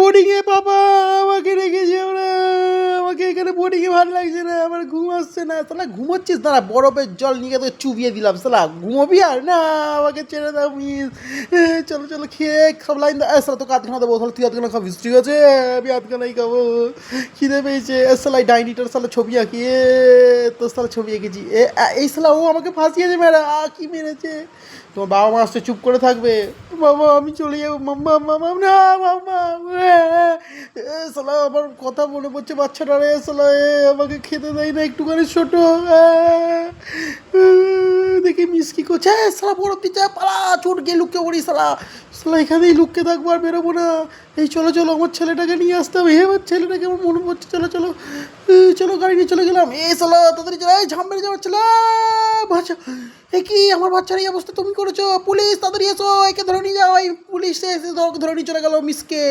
বোর্ডিংয়ে বাবা, আমাকে রেখেছে ওরা আমাকে এখানে বোর্ডিংয়ে ভালো লাগছে না। আমার ঘুম আসছে না। তাহলে ঘুমোচ্ছিস? দাঁড়া, বরফের জল নিয়ে তোকে চুবিয়ে দিলাম। সালা ঘুমোবি আর? না, আমাকে ছেড়ে দাও মিস চলো চলো, খেয়ে খাব। লাইন দা সালা তোকে আধখানা দেবো। তাহলে তুই আধখানা খাবিস ঠিক আছে? আমি আধখানাই খাব। খিদে পেয়েছে। সালা ডাইনিটার সালা ছবি আঁকি। এ, তোর সালা ছবি এঁকেছি। এ এই সালা ও আমাকে ফাঁসিয়েছে মেয়েরা কি মেরেছে? তোমার বাবা মা আসতে চুপ করে থাকবে। বাবা, আমি চলে যাব। মাম্মা মামা না, মাম্মা। সালা আমার কথা মনে পড়ছে বাচ্চাটা রে সালা আমাকে খেতে দেয় না একটুখানি ছোট। দেখি মিস কি করছে। সালা বড় দিচ্ছে পালা, চোট গিয়ে লুকিয়ে পড়ি সালা সালা এখানেই লুকিয়ে থাকব আর বেরোবো না। এই, চলো চলো, আমার ছেলেটাকে নিয়ে আসতে হবে। হে, আমার ছেলেটাকে আমার মনে পড়ছে। চলো চলো চলো, গাড়ি নিয়ে চলে গেলাম। এ সালা তাড়াতাড়ি চলো এই ঝাম মেরে যাওয়ার ছেলে, বাচ্চা, এ কি, আমার বাচ্চার এই অবস্থা তুমি করেছ? পুলিশ, তাড়াতাড়ি এসো, একে ধরে নিয়ে যাও। এই পুলিশ এসে ধরে নিয়ে চলে গেল মিসকে।